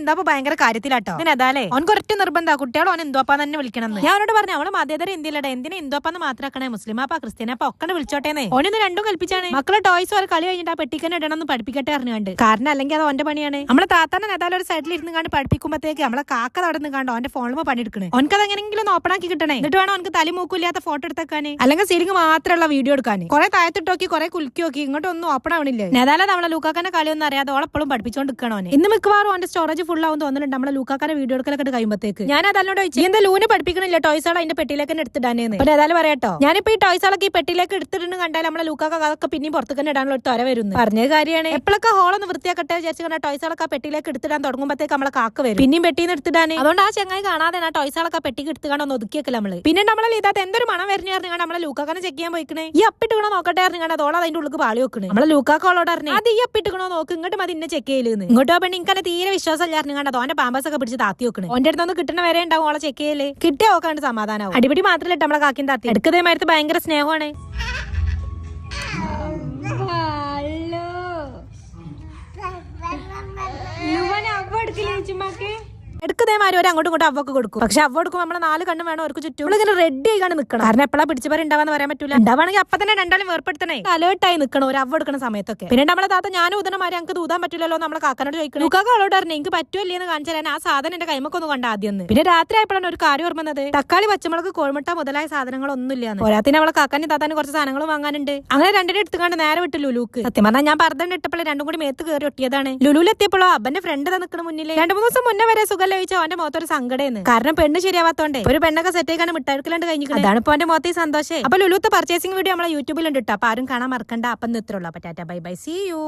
എന്താ ഭയങ്കര കാര്യത്തിലാട്ടോ? പിന്നെ അതാലേ ഓൻ കുറച്ച് നിർബന്ധ. കുട്ടികൾ ഓൻ എന്തോപ്പാന്ന് തന്നെ വിളിക്കണം ഞാനോട് പറഞ്ഞു അവൾ മതേതര ഇന്ത്യയിലടെ എന്തിനാ എന്തോപ്പാന്ന് മാത്രമാക്കണേ മുസ്ലിമാപ്പാ ക്രിസ്ത്യാനാപ്പാ ഒക്കെ വിളിച്ചോട്ടേ ഓനൊന്ന് രണ്ടും കൽപ്പിച്ചാണ്. മക്കളെ ടോയ്സ് ഒരു കളി കഴിഞ്ഞിട്ട് ആ പെട്ടിക്കന്നെ ഇടണം എന്ന് പഠിപ്പിക്കട്ടെ അറിഞ്ഞുകൊണ്ട് കാരണം അല്ലെങ്കിൽ അത് ഓന്റെ പണിയാണ്. നമ്മളെ താത്താനെ നേതാലും ഒരു സൈഡിൽ ഇരുന്ന് കണ്ട് പഠിപ്പിക്കുമ്പോഴത്തേക്ക് നമ്മളെ കാക്ക അവിടെ നിന്ന് കണ്ടോ ഓന്റെ ഫോണിൽ പണിയെടുക്കണേ. ഓനക്കത് എങ്ങനെയെങ്കിലും ഒന്ന് ഓപ്പൺ ആക്കി കിട്ടണേ. എന്നിട്ട് വേണം ഓനക്ക് തലി മൂക്കില്ലാത്ത ഫോട്ടോ എടുത്തേക്കാന്. അല്ലെങ്കിൽ സീലിംഗ് മാത്രമുള്ള വീഡിയോ എടുക്കാൻ കുറെ താഴത്തിട്ട് നോക്കി കുറെ കുലുക്കി നോക്കി ഇങ്ങോട്ടൊന്നും ഓപ്പൺ ആവണില്ലേ. നേതാലെ നമ്മളെ ലൂക്കാക്കന്റെ കളിയൊന്നും അറിയാതെ ഓളെപ്പോഴും പഠിപ്പിച്ചോണ്ട് നിൽക്കണോ ഇന്ന് മിക്കവാറും ഓന്റെ സ്റ്റോറേജ് ഫുൾ ആവും തോന്നുന്നുണ്ട്. നമ്മളെ ലൂക്കാക്കാരെ വീഡിയോ എടുക്കലൊക്കെ കഴിയുമ്പോഴത്തേക്ക് ഞാൻ അതല്ലോട് ചോദിച്ചു എന്താ ലൂന് പഠിപ്പിക്കണില്ല? ടോയ്സാൾ അതിന്റെ പെട്ടിയിലേക്ക് തന്നെ എടുത്തിടാനേന്ന് പിന്നെ ഏതായാലും പറയാട്ടോ. ഞാനിപ്പോ ഈ ടോയ്സാളൊക്കെ ഈ പെട്ടിയിലേക്ക് എടുത്തിട്ടുണ്ട് കണ്ടാൽ നമ്മളെ ലൂക്കാക്ക അതൊക്കെ പിന്നെയും പുറത്തേക്ക് തന്നെ ഇടാനുള്ള ഒരു തൊര വരുന്നു. പറഞ്ഞ കാര്യമാണ്. എപ്പോഴൊക്കെ ഹോളൊന്ന് വൃത്തിയാക്കട്ടെ വിചാരിച്ചു കണ്ട ടോയ്സാളൊക്കെ ആ പെട്ടിയിലേക്ക് എടുത്തിടാൻ തുടങ്ങുമ്പോഴത്തേക്ക് നമ്മളെ കാക്ക വരും. പിന്നെയും പെട്ടിന്ന് എടുത്തിടാൻ അതുകൊണ്ട് ആ ചെങ്ങായി കാണാതെ ആ ടോയ്സാളൊക്കെ പെട്ടിക്ക് എടുത്തുകൊണ്ട് ഒന്ന് ഒതുക്കിയേക്കല നമ്മൾ. പിന്നെ നമ്മളെ ഇതാത്ത എന്തൊരു മണം വരുന്ന പറഞ്ഞാൽ നമ്മളെ ലൂക്കാക്കനെ ചെക്ക് ചെയ്യാൻ പോയിക്കണേ. ഈ അപ്പിട്ടുകണോ നോക്കട്ടെ പറഞ്ഞാൽ അതോളം അതിന്റെ ഉള്ളിൽ പാളി വെക്കണേ. നമ്മളെ ലൂക്കാക്കോളോട് പറഞ്ഞു. അത് ഈ അപ്പിട്ടുകണോ നോക്ക് ഇങ്ങോട്ട് മതി ഇന്നെ ചെക്ക് ചെയ്യലെന്ന് ഇങ്ങോട്ട് പോയി എനിക്ക് തീരെ വിശ്വാസം ഇല്ലായിരുന്നു കണ്ടത്. ഓന്റെ പാമ്പസ് ഒക്കെ പിടിച്ച് താത്തി വെക്കണേ. ഓന്റെ അടുത്തൊന്ന് കിട്ടണ വരെ ഉണ്ടാവും ഓളെ ചെക്ക് ചെയ്യൽ കിട്ടിയ നോക്കാണ്ട് സമാധാനമാവും അടിപിടി മാത്രമല്ല നമ്മളെ കാക്കിൻ താത്തി. എടുക്കതേ മരത്ത് ഭയങ്കര സ്നേഹമാണ്. എടുക്കുന്നേമാര് ഒരു അങ്ങോട്ടും ഇങ്ങോട്ടും അവക്ക് കൊടുക്കും. പക്ഷെ അവ കൊടുക്കും നമ്മളെ നാല് കണ്ണ് വേണം അവർക്ക് ചുറ്റും. ഇങ്ങനെ റെഡി ആയിക്കാണ് നിൽക്കണം കാരണം എപ്പോഴാ പിടിച്ചവരെ ഉണ്ടാവാന്ന് പറയാൻ പറ്റില്ല ഉണ്ടാവാണെങ്കിൽ അപ്പൊ തന്നെ രണ്ടാളും വേർപ്പെടുത്തണേ. അലേർട്ടായി നിൽക്കണം ഒരു അവ എടുക്കുന്ന സമയത്തൊക്കെ. പിന്നെ നമ്മളെ താത്ത ഞാനും മാറി ഞങ്ങൾക്ക് ദൂതാൻ പറ്റില്ലല്ലോ നമ്മളെ കാക്കനോട് ചോദിക്കണം. ലുക്കാക്ക അവളോട് പറഞ്ഞു എനിക്ക് പറ്റുമല്ലേ എന്ന് കാണിച്ചു തരാൻ. ആ സാധനം എന്റെ കൈമക്കൊന്നും കണ്ട ആദ്യം പിന്നെ രാത്രി ആയപ്പോഴാണ് ഒരു കാര്യം ഓർമ്മുന്നത്. തക്കാളി പച്ചമുളക് കോഴിമുട്ട മുതലായ സാധനങ്ങളൊന്നും ഇല്ലാന്ന് പോരാത്തിന് അവളെ കാക്കാനും താത്താനും കുറച്ച് സാധനങ്ങൾ വാങ്ങാനുണ്ട്. അങ്ങനെ രണ്ടിനെ എടുത്തുകൊണ്ട് നേരെ വിട്ടു ലുലുക്ക്. സത്യം പറഞ്ഞാൽ ഞാൻ പറഞ്ഞ ഇട്ടപ്പോൾ രണ്ടും കൂടി മേത്ത് കയറി ഒട്ടിയതാണ്. ലുലുലെത്തിയപ്പോഴോ അവന്റെ ഫ്രണ്ട് നിൽക്കുന്ന മുന്നിൽ രണ്ടു മൂന്ന് ദിവസം മുന്നേ വരെ സുഖം ലഭിച്ചോ അവന്റെ മുഖത്തൊരു സങ്കടേന്ന്. കാരണം പെണ്ണ് ശരിയാവാത്തോണ്ടേ. ഒരു പെണ്ണൊക്കെ സെറ്റ് ആയിക്കാണ് മിട്ടാഴ്ക്കലുണ്ട് കഴിഞ്ഞിട്ട് അതാണ് ഇപ്പൊ അവന്റെ മുഖത്ത് സന്തോഷേ. അപ്പൊ ലുലുത്തെ പർച്ചേസിംഗ് വീഡിയോ നമ്മളെ യൂട്യൂബിലുണ്ട് കേട്ടോ അപ്പൊ ആരും കാണാൻ മറക്കണ്ട. അപ്പം ഇത്രയുള്ളൂ അപ്പൊ tata bye bye. See you